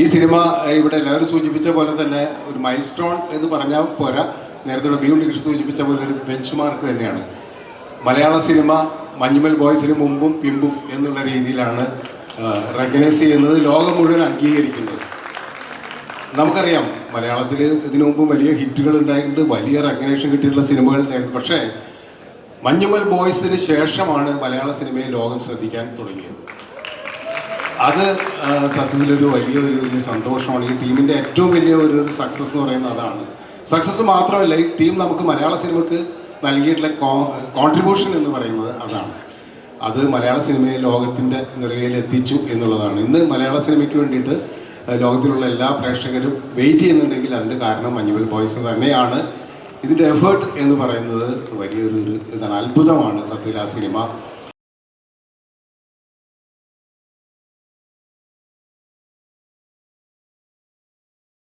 ഈ സിനിമ ഇവിടെ എല്ലാവരും സൂചിപ്പിച്ച പോലെ തന്നെ ഒരു മൈൽ സ്റ്റോൺ എന്ന് പറഞ്ഞാൽ പോരാ. നേരത്തെ ബി ഉണ്ണികൃഷ്ണൻ സൂചിപ്പിച്ച പോലെ ഒരു ബെഞ്ച് മാർക്ക് തന്നെയാണ്. മലയാള സിനിമ മഞ്ഞുമൽ ബോയ്സിന് മുമ്പും പിമ്പും എന്നുള്ള രീതിയിലാണ് റെക്കഗ്നൈസ് ചെയ്യുന്നത് ലോകം മുഴുവൻ അംഗീകരിക്കുന്നത്. നമുക്കറിയാം മലയാളത്തിൽ ഇതിനു മുമ്പ് വലിയ ഹിറ്റുകൾ ഉണ്ടായിട്ടുണ്ട് വലിയ റെക്കഗ്നേഷൻ കിട്ടിയിട്ടുള്ള സിനിമകൾ ഉണ്ടായിരുന്നു. പക്ഷേ മഞ്ഞുമൽ ബോയ്സിന് ശേഷമാണ് മലയാള സിനിമയെ ലോകം ശ്രദ്ധിക്കാൻ തുടങ്ങിയത്. അത് സത്യത്തിലൊരു വലിയ ഒരു വലിയ സന്തോഷമാണ്. ഈ ടീമിന്റെ ഏറ്റവും വലിയ ഒരു സക്സസ് എന്ന് പറയുന്നത് അതാണ്. സക്സസ് മാത്രമല്ല ഈ ടീം നമുക്ക് മലയാള സിനിമക്ക് നൽകിയിട്ടുള്ള കോൺട്രിബ്യൂഷൻ എന്ന് പറയുന്നത് അതാണ്. അത് മലയാള സിനിമയെ ലോകത്തിന്റെ നിറയിൽ എത്തിച്ചു എന്നുള്ളതാണ്. ഇന്ന് മലയാള സിനിമയ്ക്ക് വേണ്ടിയിട്ട് ലോകത്തിലുള്ള എല്ലാ പ്രേക്ഷകരും വെയിറ്റ് ചെയ്യുന്നുണ്ടെങ്കിൽ അതിന്റെ കാരണം മഞ്ഞുവൽ ബോയ്സ് തന്നെയാണ്. ഇതിന്റെ എഫേർട്ട് എന്ന് പറയുന്നത് വലിയൊരു ഒരു ഇതാണ് അത്ഭുതമാണ് സത്യത്തിൽ ആ സിനിമ.